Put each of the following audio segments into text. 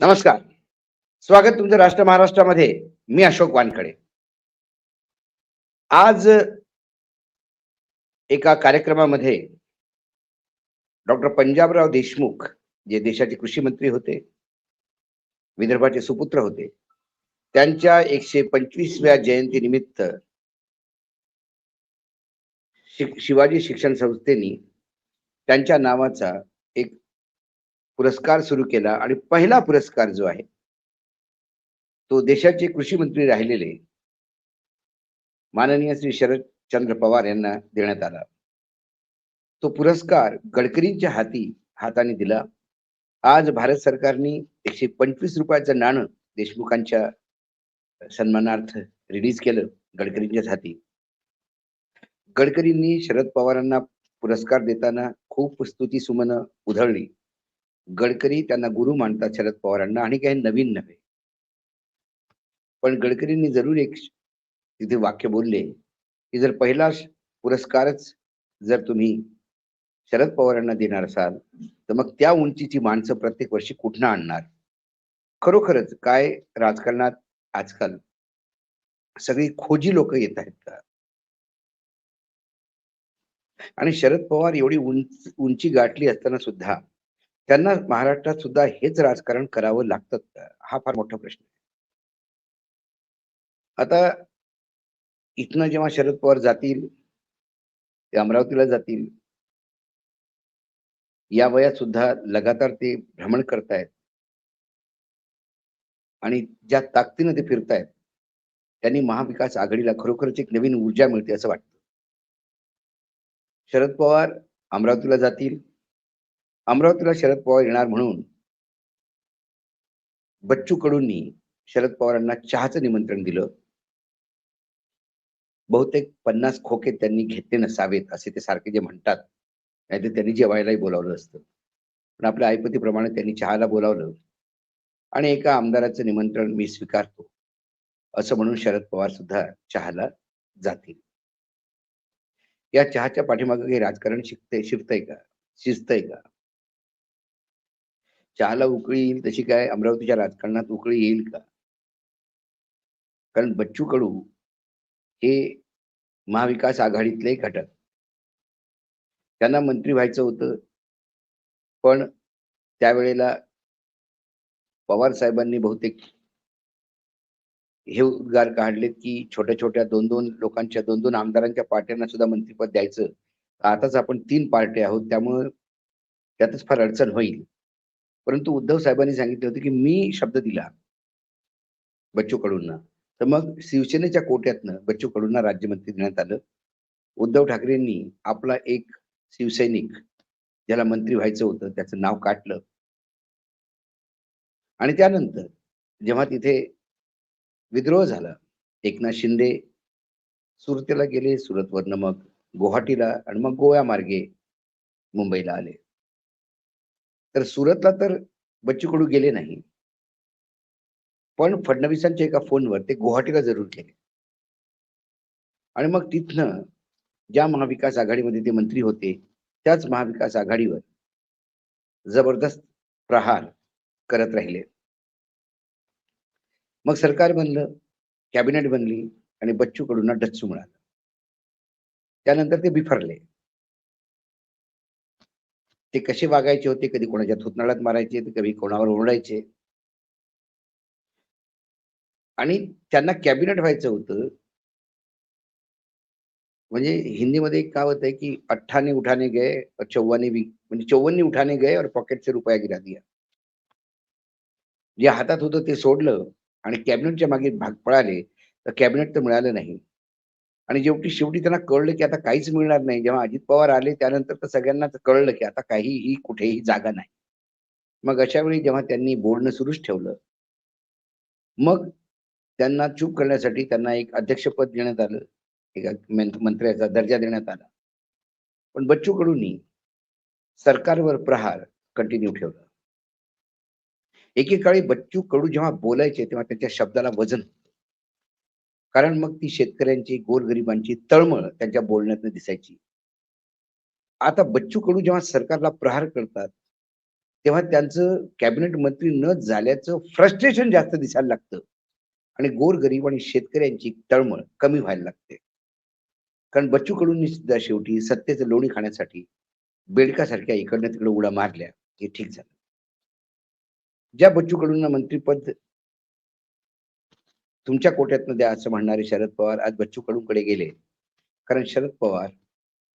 नमस्कार. स्वागत तुमचं राष्ट्र महाराष्ट्रामध्ये. मी अशोक वानखडे. आज एका कार्यक्रमामध्ये डॉक्टर पंजाबराव देशमुख जे देशाचे कृषी मंत्री होते विदर्भाचे सुपुत्र होते त्यांच्या एकशे पंचवीसव्या जयंतीनिमित्त शिवाजी शिक्षण संस्थेनी त्यांच्या नावाचा एक पुरस्कार सुरू केला आणि पहिला पुरस्कार जो आहे तो देशाचे कृषी मंत्री राहिलेले माननीय श्री शरदचंद्र पवार यांना देण्यात आला. तो पुरस्कार गडकरींच्या हाती हाताने दिला. आज भारत सरकारने एकशे पंचवीस रुपयाचं नाणं देशमुखांच्या सन्मानार्थ रिलीज केलं गडकरींच्याच हाती. गडकरींनी शरद पवारांना पुरस्कार देताना खूप स्तुती सुमन उधळली. गडकरी त्यांना गुरु मानतात शरद पवारांना आणि काही नवीन नव्हे. पण गडकरींनी जरूर एक तिथे वाक्य बोलले की जर पहिला पुरस्कारच जर तुम्ही शरद पवारांना देणार असाल तर मग त्या उंचीची माणसं प्रत्येक वर्षी कुठनं आणणार? खरोखरच काय राजकारणात आजकाल सगळी खोजी लोक येत आहेत का? आणि शरद पवार एवढी उंच उंची गाठली असताना सुद्धा त्यांना महाराष्ट्रात सुद्धा हेच राजकारण करावं लागतं. हा फार मोठा प्रश्न आहे. आता इथनं जेव्हा शरद पवार जातील ते अमरावतीला जातील या वयात सुद्धा लगातार ते भ्रमण करतायत. आणि ज्या ताकदीनं ते फिरतायत त्यांनी महाविकास आघाडीला खरोखरच एक नवीन ऊर्जा मिळते असं वाटतं. शरद पवार अमरावतीला जातील अमरावतीला शरद पवार येणार म्हणून बच्चू कडूंनी शरद पवारांना चहाचं निमंत्रण दिलं. बहुतेक पन्नास खोके त्यांनी घेतले नसावेत असे ते सारखे जे म्हणतात. नाहीतर त्यांनी जेवायलाही बोलावलं असतं. पण आपल्या आईपतीप्रमाणे त्यांनी चहाला बोलावलं. आणि एका आमदाराचं निमंत्रण मी स्वीकारतो. असं म्हणून शरद पवार सुद्धा चहाला जातील. या चहाच्या पाठीमागे काही राजकारण शिकते शिरतय का? शिजतय का? चहाला उकळी येईल तशी काय अमरावतीच्या राजकारणात उकळी येईल का? कारण बच्चू कडू हे महाविकास आघाडीतले घटक. त्यांना मंत्री व्हायचं होतं पण त्यावेळेला पवार साहेबांनी बहुतेक हे उद्गार काढलेत की छोट्या छोट्या दोन दोन लोकांच्या दोन दोन आमदारांच्या पार्ट्यांना सुद्धा मंत्रीपद द्यायचं. आताच आपण तीन पार्ट्या आहोत त्यामुळं त्यातच फार अडचण होईल. परंतु उद्धव साहेबांनी सांगितले होते की मी शब्द दिला बच्चू कडूंना तर मग शिवसेनेच्या कोट्यातनं बच्चू कडूंना राज्यमंत्री देण्यात आलं. उद्धव ठाकरेंनी आपला एक शिवसैनिक ज्याला मंत्री व्हायचं होतं त्याचं नाव काटलं आणि त्यानंतर जेव्हा तिथे विद्रोह झाला एकनाथ शिंदे सुरतेला गेले सुरतवरनं मग गुवाहाटीला आणि मग गोव्या मार्गे मुंबईला आले. तर सुरतला तर बच्चू कडू गेले नाही. पण फडणवीसांच्या एका फोनवर ते गुवाहाटीला जरूर गेले. आणि मग तिथनं ज्या महाविकास आघाडीमध्ये ते मंत्री होते त्याच महाविकास आघाडीवर जबरदस्त प्रहार करत राहिले. मग सरकार बनलं कॅबिनेट बनली आणि बच्चू कडूंना डच्चू मिळालं. त्यानंतर ते बिफरले. ते कसे वागायचे होते? कधी कोणाच्या थुतनाळात मारायचे तर कधी कोणावर ओरडायचे. आणि त्यांना कॅबिनेट व्हायचं होतं. म्हणजे हिंदीमध्ये काय होत आहे की अठ्ठाने उठाने गए और चौवाने भी म्हणजे चौवन्नी उठाने गए और पॉकेट से रुपया गिरा दिया. जे हातात होतं ते सोडलं आणि कॅबिनेटच्या मागे भाग पळाले तर कॅबिनेट तर मिळालं नाही. आणि जेवढी शेवटी त्यांना कळलं की आता काहीच मिळणार नाही. जेव्हा अजित पवार आले त्यानंतर तर सगळ्यांनाच कळलं की आता काहीही कुठेही जागा नाही. मग अशा वेळी जेव्हा त्यांनी बोलणं सुरूच ठेवलं मग त्यांना चूप करण्यासाठी त्यांना एक अध्यक्षपद देण्यात आलं एका मंत्र्याचा दर्जा देण्यात आला. पण बच्चू कडूंनी सरकारवर प्रहार कंटिन्यू ठेवला. एकेकाळी बच्चू कडू जेव्हा बोलायचे तेव्हा त्यांच्या शब्दाला वजन कारण मग ती शेतकऱ्यांची गोरगरिबांची तळमळ त्यांच्या बोलण्यात दिसायची. आता बच्चू कडू जेव्हा सरकारला प्रहार करतात तेव्हा त्यांचं कॅबिनेट मंत्री न झाल्याचं फ्रस्ट्रेशन जास्त दिसायला लागतं. आणि गोरगरीब आणि शेतकऱ्यांची तळमळ कमी व्हायला लागते. कारण बच्चू कडूंनी सुद्धा शेवटी सत्तेचं लोणी खाण्यासाठी बेडकासारख्या इकडनं तिकडे उड्या मारल्या हे ठीक झालं. ज्या बच्चू कडूंना मंत्रीपद तुमच्या कोट्यातनं द्या असं म्हणणारे शरद पवार आज बच्चू कडूंकडे गेले. कारण शरद पवार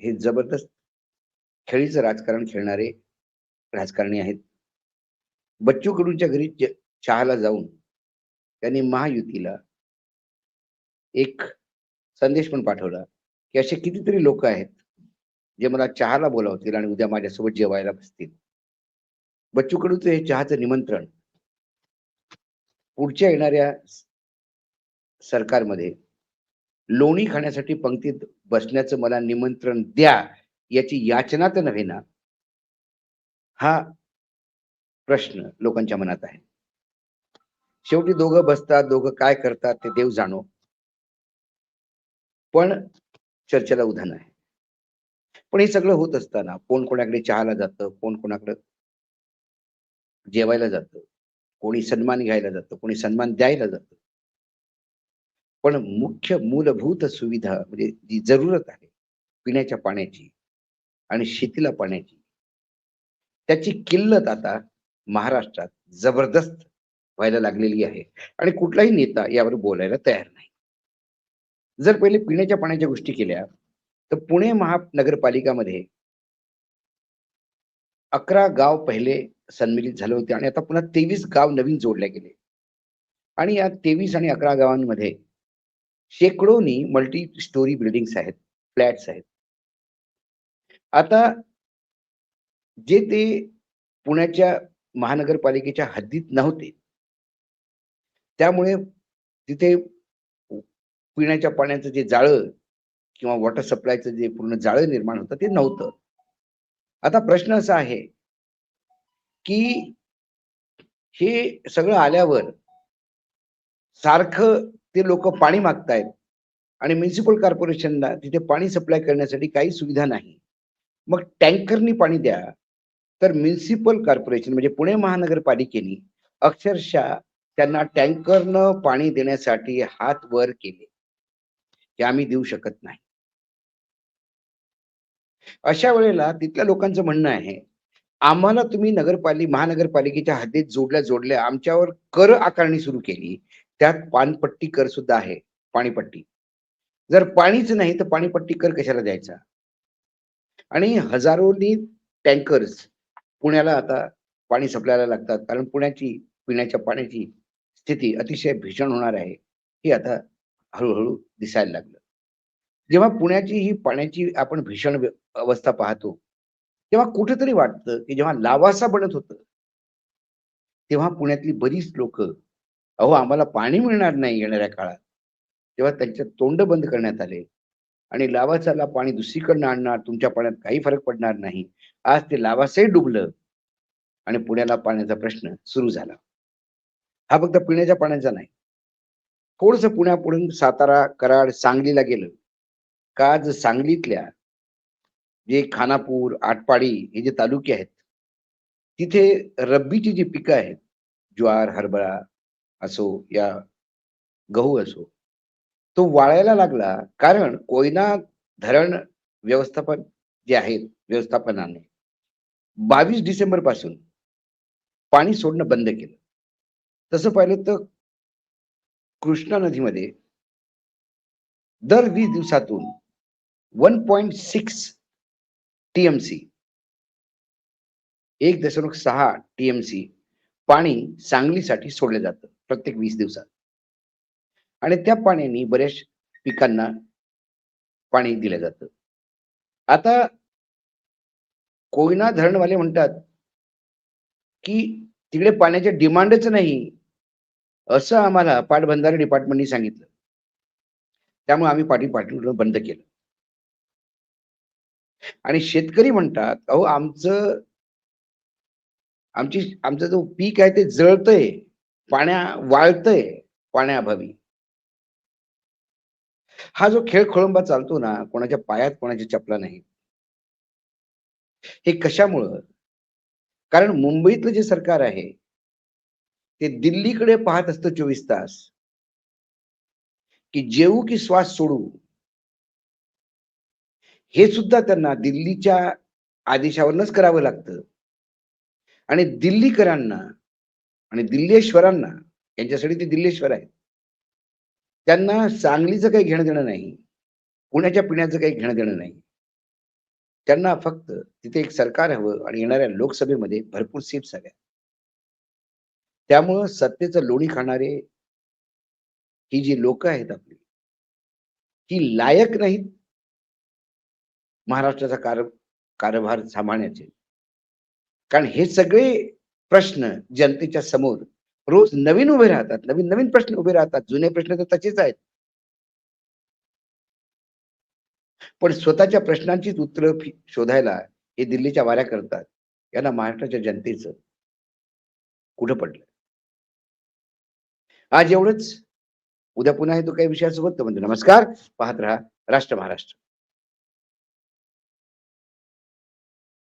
हे जबरदस्त खेळीचं राजकारण खेळणारे राजकारणी आहेत. बच्चू कडूंच्या घरी चहाला जाऊन त्यांनी महायुतीला एक संदेश पण पाठवला की असे कितीतरी लोक आहेत जे मला चहाला बोलावतील आणि उद्या माझ्यासोबत जेवायला बसतील. बच्चू कडूचं हे चहाचं निमंत्रण पुढच्या येणाऱ्या सरकारमध्ये. लोणी खाण्यासाठी पंक्तीत बसण्याचं मला निमंत्रण द्या याची याचना तर नव्हे ना? हा प्रश्न लोकांच्या मनात आहे. शेवटी दोघं बसतात दोघं काय करतात ते देव जाणो. पण चर्चेला उधाण आहे. पण हे सगळं होत असताना कोण कोणाकडे चहाला जातं कोण कोणाकडे जेवायला जातं कोणी सन्मान घ्यायला जातं कोणी सन्मान द्यायला जातं. पण मुख्य मूलभूत सुविधा म्हणजे जी जरूरत आहे पिण्याच्या पाण्याची आणि शेतीला पाण्याची त्याची किल्लत आता महाराष्ट्रात जबरदस्त व्हायला लागलेली आहे. आणि कुठलाही नेता यावर बोलायला तयार नाही. जर पहिले पिण्याच्या पाण्याच्या गोष्टी केल्या तर पुणे महानगरपालिकामध्ये अकरा गाव पहिले सन्मिलित झाले होते आणि आता पुन्हा तेवीस गाव नवीन जोडले गेले. आणि या तेवीस आणि अकरा गावांमध्ये शेकडोनी मल्टी स्टोरी बिल्डिंग्स आहेत फ्लॅट्स आहेत. आता जे ते पुण्याच्या महानगरपालिकेच्या हद्दीत नव्हते त्यामुळे तिथे पिण्याच्या पाण्याचं जे जाळं किंवा वॉटर सप्लायचं जे पूर्ण जाळं निर्माण होतं ते नव्हतं. आता प्रश्न असा आहे की हे सगळं आल्यावर सारखं ते लोक पाणी मागतायत. आणि म्युन्सिपल कॉर्पोरेशनला तिथे पाणी सप्लाय करण्यासाठी काही सुविधा नाही. मग टँकरनी पाणी द्या. तर म्युन्सिपल कॉर्पोरेशन म्हणजे पुणे महानगरपालिकेने अक्षरशः त्यांना टँकरनं पाणी देण्यासाठी हात वर केले. की आम्ही देऊ शकत नाही. अशा वेळेला तिथल्या लोकांचं म्हणणं आहे आम्हाला तुम्ही नगरपालिका महानगरपालिकेच्या हद्दीत जोडल्या जोडल्या आमच्यावर कर आकारणी सुरू केली. त्यात पानपट्टी कर सुद्धा आहे पाणीपट्टी. जर पाणीच नाही तर पाणीपट्टी कर कशाला द्यायचा? आणि हजारोनी टँकर्स पुण्याला आता पाणी सप्लायला लागतात कारण पुण्याची पिण्याच्या पाण्याची स्थिती अतिशय भीषण होणार आहे हे आता हळूहळू दिसायला लागलं. जेव्हा पुण्याची ही पाण्याची आपण भीषण अवस्था पाहतो तेव्हा कुठेतरी वाटतं की जेव्हा लावासा बनत होतं तेव्हा पुण्यातली बरीच लोक अहो आम्हाला पाणी मिळणार नाही येणाऱ्या काळात. तेव्हा त्यांचे तोंड बंद करण्यात आले. आणि लावासाला पाणी दुसरीकडनं आणणार तुमच्या पाण्यात काही फरक पडणार नाही. आज ते लावासही डुबलं. आणि पुण्याला पाण्याचा प्रश्न सुरू झाला. हा फक्त पिण्याच्या पाण्याचा नाही. थोडस पुण्यापुढून सातारा कराड सांगलीला गेलं. का आज सांगलीतल्या जे खानापूर आटपाडी हे जे तालुके आहेत तिथे रब्बीची जी पिकं आहेत ज्वार हरभरा असो या गहू असो तो वाळायला लागला कारण कोयना धरण व्यवस्थापन जे आहे व्यवस्थापनाने बावीस डिसेंबरपासून पाणी सोडणं बंद केलं. तसं पाहिलं तर कृष्णा नदीमध्ये दर वीस दिवसातून वन पॉइंट सिक्स टीएमसी एक दशमिक सहा टीएमसी पाणी सांगलीसाठी सोडलं जातं. प्रत्येक वीस दिवसात. आणि त्या पाण्याने बऱ्याच पिकांना पाणी दिलं जातं. आता कोयना धरणवाले म्हणतात की तिकडे पाण्याचे डिमांडच नाही असं आम्हाला पाटबंधारे डिपार्टमेंटनी सांगितलं. त्यामुळे आम्ही पाठी पाठवणं बंद केलं. आणि शेतकरी म्हणतात अहो आमचं आमची आमचं जो पीक आहे ते जळतंय. पाण्या वाळतंय पाण्याअभावी हा जो खेळ खोळंबा चालतो ना कोणाच्या पायात कोणाची चपला नाही. हे कशामुळं? कारण मुंबईतलं जे सरकार आहे ते दिल्लीकडे पाहत असतं चोवीस तास. की जेऊ की श्वास सोडू हे सुद्धा त्यांना दिल्लीच्या आदेशावरनच करावं लागतं. आणि दिल्लीकरांना आणि दिल्लेश्वरांना यांच्यासाठी ते दिल्लेश्वर आहेत. त्यांना सांगलीचं काही घेणं देणं नाही. पुण्याच्या पिण्याचं काही घेणं देणं नाही. त्यांना फक्त तिथे एक सरकार हवं आणि येणाऱ्या लोकसभेमध्ये भरपूर सीट्स हव्या. त्यामुळं सत्तेचं लोणी खाणारे ही जी लोक आहेत आपली ही लायक नाहीत महाराष्ट्राचा कार कारभार सांभाळण्याचे. कारण हे सगळे प्रश्न जनतेच्या समोर रोज नवीन उभे राहतात नवीन नवीन प्रश्न उभे राहतात जुने प्रश्न तर तसेच आहेत. पण स्वतःच्या प्रश्नांचीच उत्तरं शोधायला हे दिल्लीच्या वाऱ्या करतात. यांना महाराष्ट्राच्या जनतेचं कुठं पडलं? आज एवढंच. उद्या पुन्हा येतो काही विषयासोबत म्हणजे नमस्कार पाहत राहा राष्ट्र महाराष्ट्र.